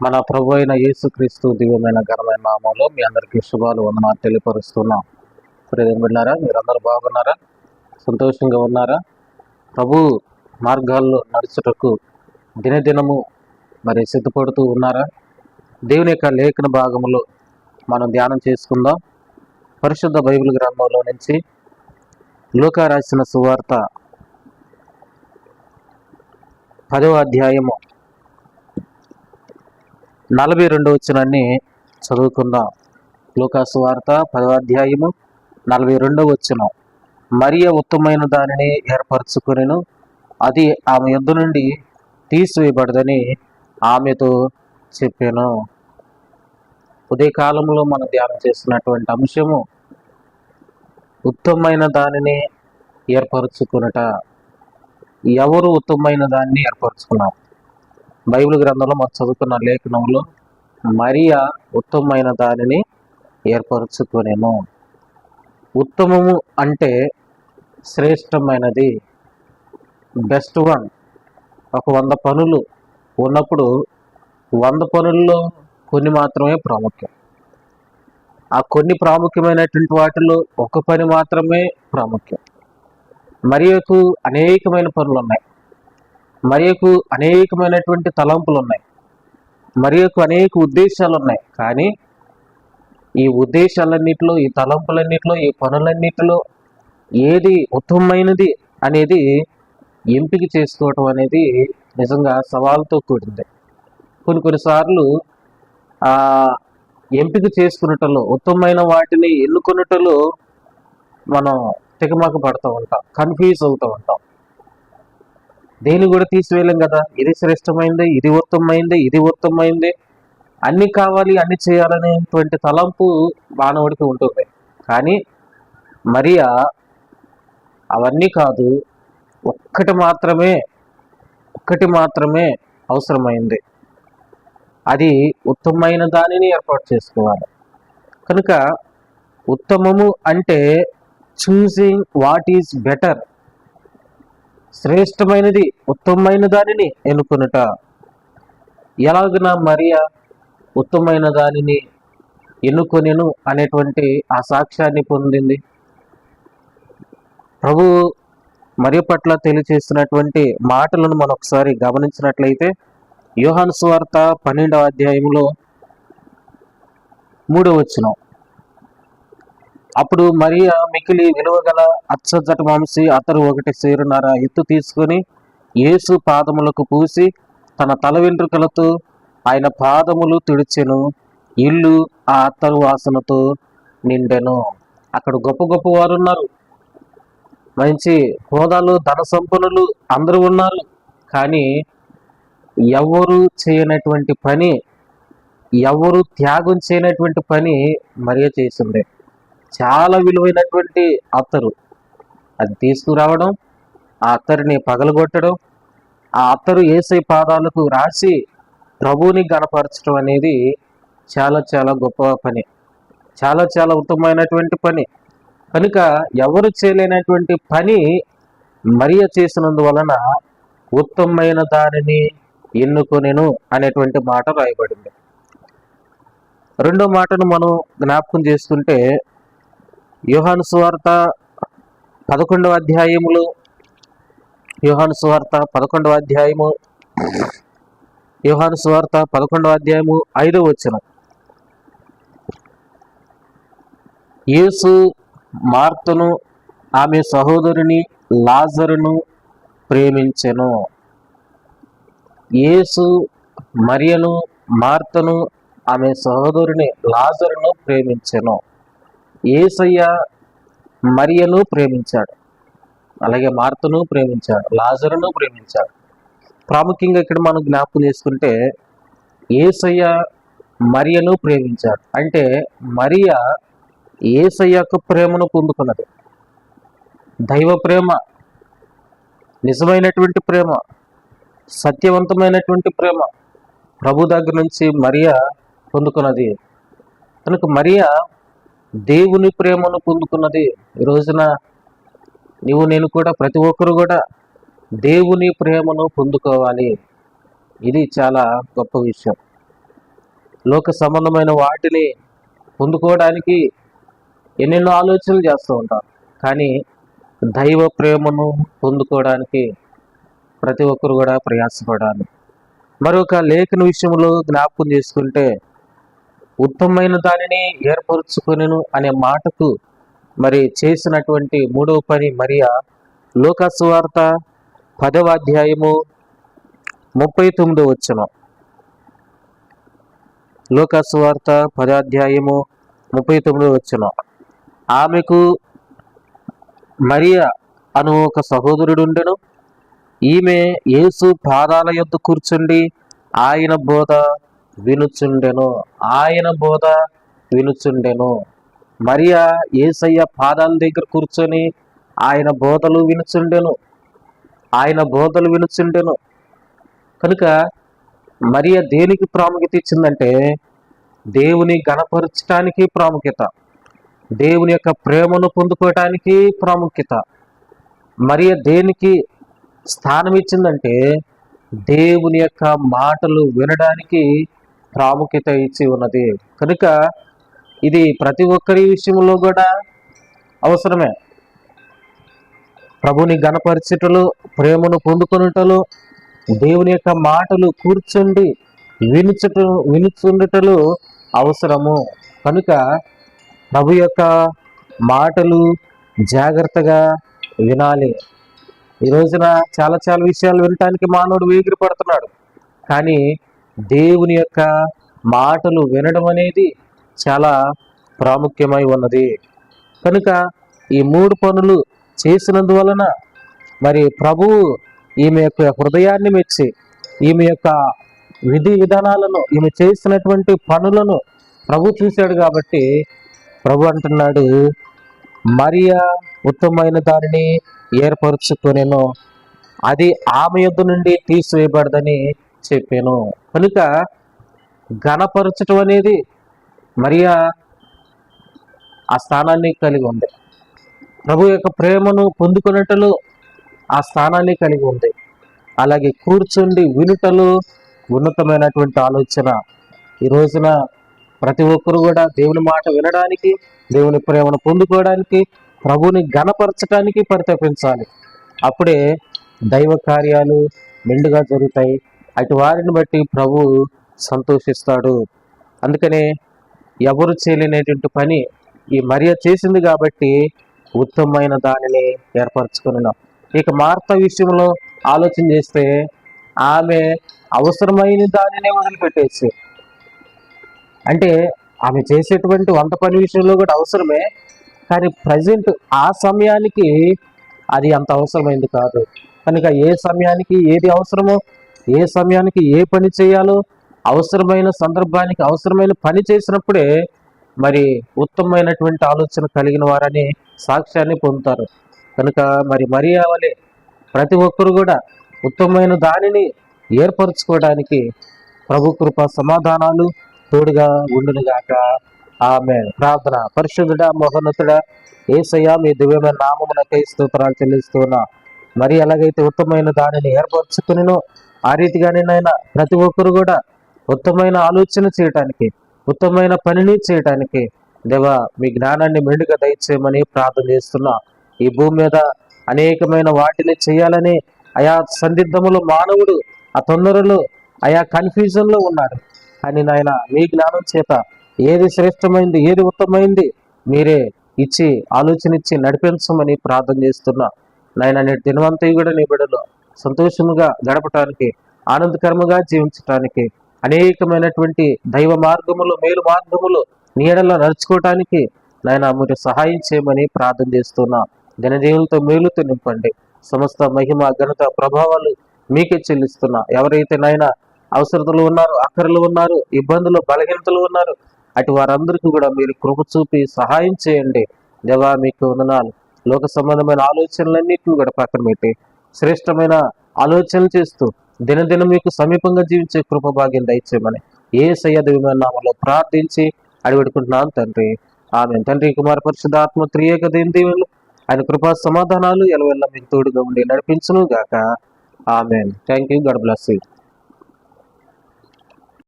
మన ప్రభు అయిన యేసుక్రీస్తు దివ్యమైన ఘనమైన నామంలో మీ అందరికీ శుభాలు వందనాలు తెలియపరుస్తున్నాం. ప్రియమైన బిడ్డారా మీరందరూ బాగున్నారా? సంతోషంగా ఉన్నారా? ప్రభు మార్గాల్లో నడుచుటకు దినదినము మరి సిద్ధపడుతూ ఉన్నారా? దేవుని యొక్క లేఖన భాగములో మనం ధ్యానం చేసుకుందాం. పరిశుద్ధ బైబిల్ గ్రంథంలో నుంచి లోక రాసిన సువార్త పదవ అధ్యాయము నలభై రెండు వచ్చినాన్ని చదువుకుందాం. లోకాసు వార్త పదవాధ్యాయము నలభై రెండవ వచ్చిన. మరియ ఉత్తమైన దానిని ఏర్పరచుకునేను అది ఆమె యుద్ధ నుండి తీసివేయబడదని ఆమెతో చెప్పాను. ఉదయకాలంలో మనం ధ్యానం చేస్తున్నటువంటి అంశము ఉత్తమమైన దానిని ఏర్పరచుకునట. ఎవరు ఉత్తమమైన దాన్ని ఏర్పరచుకున్నాం బైబిల్ గ్రంథంలో మనం చదువుకున్న లేఖనంలో మరియా ఉత్తమమైన దానిని ఏర్పరచుకునేను. ఉత్తమము అంటే శ్రేష్టమైనది. Best one. ఒక వంద పనులు ఉన్నప్పుడు వంద పనుల్లో కొన్ని మాత్రమే ప్రాముఖ్యం. ఆ కొన్ని ప్రాముఖ్యమైనటువంటి వాటిలో ఒక పని మాత్రమే ప్రాముఖ్యం. మరియకు అనేకమైన పనులు ఉన్నాయి మరియకు అనేకమైనటువంటి తలంపులు ఉన్నాయి మరియకు అనేక ఉద్దేశాలు ఉన్నాయి కానీ ఈ ఉద్దేశాలన్నిటిలో ఈ తలంపులన్నిటిలో ఈ పనులన్నిటిలో ఏది ఉత్తమమైనది అనేది ఎంపిక చేసుకోవటం అనేది నిజంగా సవాలుతో కూడింది. కొన్ని కొన్నిసార్లు ఆ ఎంపిక చేసుకున్నటలో ఉత్తమమైన వాటిని ఎన్నుకున్నటలో మనం తికమక పడుతూ ఉంటాం కన్ఫ్యూజ్ అవుతూ ఉంటాం. దేని కూడా తీసివేయలేం కదా? ఇది శ్రేష్టమైంది ఇది ఉత్తమమైంది ఇది ఉత్తమమైంది. అన్ని కావాలి అన్ని చేయాలనేటువంటి తలంపు మానవుడికి ఉంటుంది. కానీ మరియా అవన్నీ కాదు ఒక్కటి మాత్రమే ఒక్కటి మాత్రమే అవసరమైంది. అది ఉత్తమమైన దానిని ఏర్పాటు చేసుకోవాలి. కనుక ఉత్తమము అంటే చూసింగ్ వాట్ ఈజ్ బెటర్ శ్రేష్టమైనది ఉత్తమమైన దానిని ఎన్నుకొనుట. ఎలాగన మరియా ఉత్తమమైన దానిని ఎన్నుకొనిను అనేటువంటి ఆ సాక్ష్యాన్ని పొందింది. ప్రభు మరి పట్ల తెలియచేస్తున్నటువంటి మాటలను మనం ఒకసారి గమనించినట్లయితే యోహాను స్వార్త పన్నెండవ అధ్యాయంలో మూడవ వచ్చినాం అప్పుడు మరియా మికిలి విలువగల అచ్చజట మాంసి అతరు ఒకటి సేరున్నర ఎత్తు తీసుకొని యేసు పాదములకు పూసి తన తల వెంట్రుకలతో ఆయన పాదములు తుడిచెను ఇల్లు ఆ అత్తరు వాసనతో నిండెను. అక్కడ గొప్ప గొప్ప వారు ఉన్నారు మంచి హోదాలు ధన సంపన్నులు అందరూ ఉన్నారు. కానీ ఎవరు చేయనటువంటి పని ఎవరు త్యాగం చేయనటువంటి పని మరియ చేసిందే. చాలా విలువైనటువంటి అత్తరు. అది తీసుకురావడం ఆ అత్తరిని పగలగొట్టడం ఆ అత్తరు ఏసై పాదాలకు రాసి ప్రభువుని గణపరచడం అనేది చాలా చాలా గొప్ప పని. చాలా చాలా ఉత్తమమైనటువంటి పని. కనుక ఎవరు చేయలేనటువంటి పని మరియ చేసినందువలన ఉత్తమమైన దానిని ఎన్నుకొనేను అనేటువంటి మాట రాయబడింది. రెండో మాటను మనం జ్ఞాపకం చేసుకుంటే యోహాను సువార్త పదకొండవ అధ్యాయములు. యోహాను సువార్త పదకొండవ అధ్యాయము. యోహాను సువార్త పదకొండవ అధ్యాయము ఐదవ వచనం. యేసు మార్తను ఆమె సహోదరుని లాజరును ప్రేమించెను. యేసు మరియను మార్తను ఆమె సహోదరుని లాజరును ప్రేమించెను. ఏసయ్య మరియను ప్రేమించాడు. అలాగే మార్తను ప్రేమించాడు. లాజరును ప్రేమించాడు. ప్రాముఖ్యంగా ఇక్కడ మనం జ్ఞాపకం చేసుకుంటే ఏసయ్య మరియను ప్రేమించాడు. అంటే మరియ ఏసయ్యకు ప్రేమను పొందుకున్నది. దైవ ప్రేమ నిజమైనటువంటి ప్రేమ సత్యవంతమైనటువంటి ప్రేమ ప్రభు దగ్గర నుంచి మరియ పొందుకున్నది. కనుక మరియా దేవుని ప్రేమను పొందుకున్నది ఈ రోజున నీవు నేను కూడా ప్రతి ఒక్కరు కూడా దేవుని ప్రేమను పొందుకోవాలి. ఇది చాలా గొప్ప విషయం. లోక సంబంధమైన వాటిని పొందుకోవడానికి ఎన్నెన్నో ఆలోచనలు చేస్తూ ఉంటారు కానీ దైవ ప్రేమను పొందుకోవడానికి ప్రతి ఒక్కరు కూడా ప్రయాసపడాలి. మరొక లేఖన విషయంలో జ్ఞాపకం చేసుకుంటే ఉత్తమమైన దానిని ఏర్పరచుకొనెను అనే మాటకు మరి చేసినటువంటి మూడవ పని మరియా. లోకస్వార్త పదవ అధ్యాయము ముప్పై తొమ్మిదో వచ్చిన లోకస్వార్త పదాధ్యాయము ముప్పై తొమ్మిదో వచ్చిన ఆమెకు మరియా అను ఒక సహోదరుడుండెను. ఈమె యేసు పాదాల యొద్ద కూర్చుండి ఆయన బోధ వినుచుండెను. ఆయన బోధ వినుచుండెను. మరియా ఏసయ్య పాదాల దగ్గర కూర్చొని ఆయన బోధలు వినుచుండెను. ఆయన బోధలు వినుచుండెను. కనుక మరియ దేనికి ప్రాముఖ్యత ఇచ్చిందంటే దేవుని గణపరచటానికి ప్రాముఖ్యత. దేవుని యొక్క ప్రేమను పొందుకోవటానికి ప్రాముఖ్యత. మరియ దేనికి స్థానం ఇచ్చిందంటే దేవుని యొక్క మాటలు వినడానికి ప్రాముఖ్యత ఇచ్చి ఉన్నది. కనుక ఇది ప్రతి ఒక్కరి విషయంలో కూడా అవసరమే. ప్రభుని గణపరిచటలు ప్రేమను పొందుకొనుటలు దేవుని యొక్క మాటలు కూర్చుండి వినుచుట వినుచుండటలు అవసరము. కనుక ప్రభు యొక్క మాటలు జాగ్రత్తగా వినాలి. ఈ రోజున చాలా చాలా విషయాలు వినటానికి మానవుడు వేగిరి పడుతున్నాడు కానీ దేవుని యొక్క మాటలు వినడం అనేది చాలా ప్రాముఖ్యమై ఉన్నది. కనుక ఈ మూడు పనులు చేసినందువలన మరి ప్రభువు ఈమె యొక్క హృదయాన్ని మెచ్చి ఈమె యొక్క విధి విధానాలను ఈమె చేసినటువంటి పనులను ప్రభు చూశాడు కాబట్టి ప్రభు అంటున్నాడు మరియా ఉత్తమమైన దానిని ఏర్పరచుకొనేను. అది ఆమె యొద్ నుండి తీసివేయబడదని చెప్పాను. కనుక ఘనపరచటం అనేది మరియా ఆ స్థానాన్ని కలిగి ఉంది. ప్రభు యొక్క ప్రేమను పొందుకున్నట్లు ఆ స్థానాన్ని కలిగి ఉంది. అలాగే కూర్చుండి వినుటలు ఉన్నతమైనటువంటి ఆలోచన. ఈ రోజున ప్రతి ఒక్కరు కూడా దేవుని మాట వినడానికి దేవుని ప్రేమను పొందుకోవడానికి ప్రభుని ఘనపరచడానికి పరితపించాలి అప్పుడే దైవ కార్యాలు మెండుగా జరుగుతాయి. అటు వారిని బట్టి ప్రభు సంతోషిస్తాడు. అందుకనే ఎవరు చేయలేనటువంటి పని ఈ మరియ చేసింది కాబట్టి ఉత్తమమైన దానిని ఏర్పరచుకున్నాం. ఇక మార్త విషయంలో ఆలోచన చేస్తే ఆమె అవసరమైన దానినే వదిలిపెట్టేసి అంటే ఆమె చేసేటువంటి వంట పని విషయంలో కూడా అవసరమే కానీ ప్రజెంట్ ఆ సమయానికి అది అంత అవసరమైంది కాదు. కనుక ఏ సమయానికి ఏది అవసరమో ఏ సమయానికి ఏ పని చేయాలో అవసరమైన సందర్భానికి అవసరమైన పని చేసినప్పుడే మరి ఉత్తమమైనటువంటి ఆలోచన కలిగిన వారని సాక్ష్యాన్ని పొందుతారు. కనుక మరి మరీ అవలే ప్రతి ఒక్కరు కూడా ఉత్తమమైన దానిని ఏర్పరచుకోవడానికి ప్రభు కృప సమాధానాలు తోడుగా ఉండునుగాక. ఆమె ప్రార్థన పరిశుద్ధుడా మోహనతుడా ఏసయ్యా మీ దివ్యమైన నామమునకై స్తోత్రాలు చెల్లిస్తున్నా. మరి ఎలాగైతే ఉత్తమమైన దానిని ఏర్పరచుకునినో ఆ రీతిగానే నాయన ప్రతి ఒక్కరు కూడా ఉత్తమమైన ఆలోచన చేయటానికి ఉత్తమమైన పనిని చేయటానికి దేవా మీ జ్ఞానాన్ని మెండుగా దయచేయమని ప్రార్థన చేస్తున్నా. ఈ భూమి మీద అనేకమైన వాటిని చేయాలని ఆయా సందిగ్ధములు మానవుడు ఆ తొందరలో ఆయా కన్ఫ్యూజన్లో ఉన్నారు ఉన్నాడు. అని నాయన మీ జ్ఞానం చేత ఏది శ్రేష్టమైంది ఏది ఉత్తమైంది మీరే ఇచ్చి ఆలోచన ఇచ్చి నడిపించమని ప్రార్థన చేస్తున్నా. నాయన నేటి దినవంతా కూడా నీ బిడలో సంతోషముగా గడపటానికి ఆనందకరముగా జీవించటానికి అనేకమైనటువంటి దైవ మార్గములు మేలు మార్గములు నీడలో నడుచుకోవటానికి నాయన మీరు సహాయం చేయమని ప్రార్థన చేస్తున్నా. ఘనజీవులతో మేలుతో నింపండి. సమస్త మహిమ ఘనత ప్రభావాలు మీకే చెల్లిస్తున్నా. ఎవరైతే నాయన అవసరతలు ఉన్నారు అక్కరలు ఉన్నారు ఇబ్బందులు బలహీనతలు ఉన్నారు అటు వారందరికీ కూడా మీరు కృప చూపి సహాయం చేయండి. దేవా మీకు వందనాలు. లోక సంబంధమైన ఆలోచనలన్నింటినీ కూడా పక్కన పెట్టి శ్రేష్టమైన ఆలోచనలు చేస్తూ దినదినం మీకు సమీపంగా జీవించే కృప భాగ్యం దయచేయమని ఏ సయ్యదవిమైన నామలో ప్రార్థించి అడిగడుకుంటున్నాను తండ్రి. ఆమె తండ్రి కుమార పరిశుధాత్మ త్రియేక దేవులు ఆయన కృపా సమాధానాలు ఎలవెల్ల మీకు తోడుగా ఉండి నడిపించును గాక ఆమె thank you God bless you.